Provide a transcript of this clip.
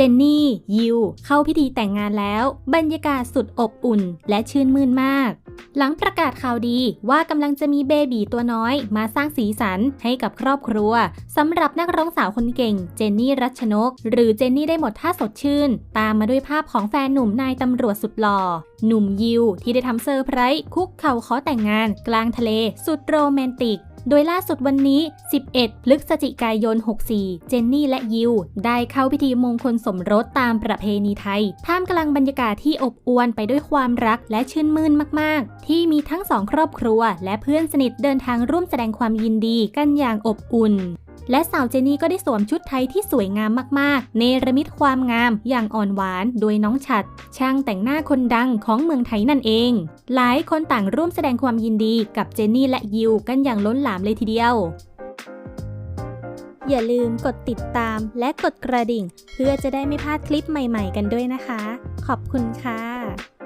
เจนนี่ ยิว เข้าพิธีแต่งงานแล้ว บรรยากาศสุดอบอุ่น และชื่นมื่นมาก หลังประกาศข่าวดีว่ากำลังจะมีเบบีตัวน้อยมาสร้างสีสันให้กับครอบครัวสำหรับนักร้องสาวคนเก่ง เจนนี่รัชนก หรือเจนนี่ได้หมดท่าสดชื่น ตามมาด้วยภาพของแฟนหนุ่มนายตำรวจสุดหล่อหนุ่มยิวที่ได้ทำเซอร์ไพรส์คุกเข่าขอแต่งงาน กลางทะเลสุดโรแมนติก โดยล่าสุดวันนี้ 11 พฤศจิกายน 64 เจนนี่และยิว ได้เข้าพิธีมงคลสมรสตามประเพณีไทย ท่ามกลางบรรยากาศที่อบอวลไปด้วยความรักและชื่นมื่นมาก ๆ ที่มีทั้งสองครอบครัว และเพื่อนสนิทเดินทางร่วมแสดงความยินดีกันอย่างอบอุ่น และสาวเจนี่ก็ได้สวมชุดไทยที่สวยงามมากๆ เนรมิตความงามอย่างอ่อนหวาน โดยน้องฉัด ช่างแต่งหน้าคนดังของเมืองไทยนั่นเอง หลายคนต่างร่วมแสดงความยินดีกับเจนี่และยิวกันอย่างล้นหลามเลยทีเดียวอย่าลืมกดติดตามและกดกระดิ่ง เพื่อจะได้ไม่พลาดคลิปใหม่ๆกันด้วยนะคะ ขอบคุณค่ะ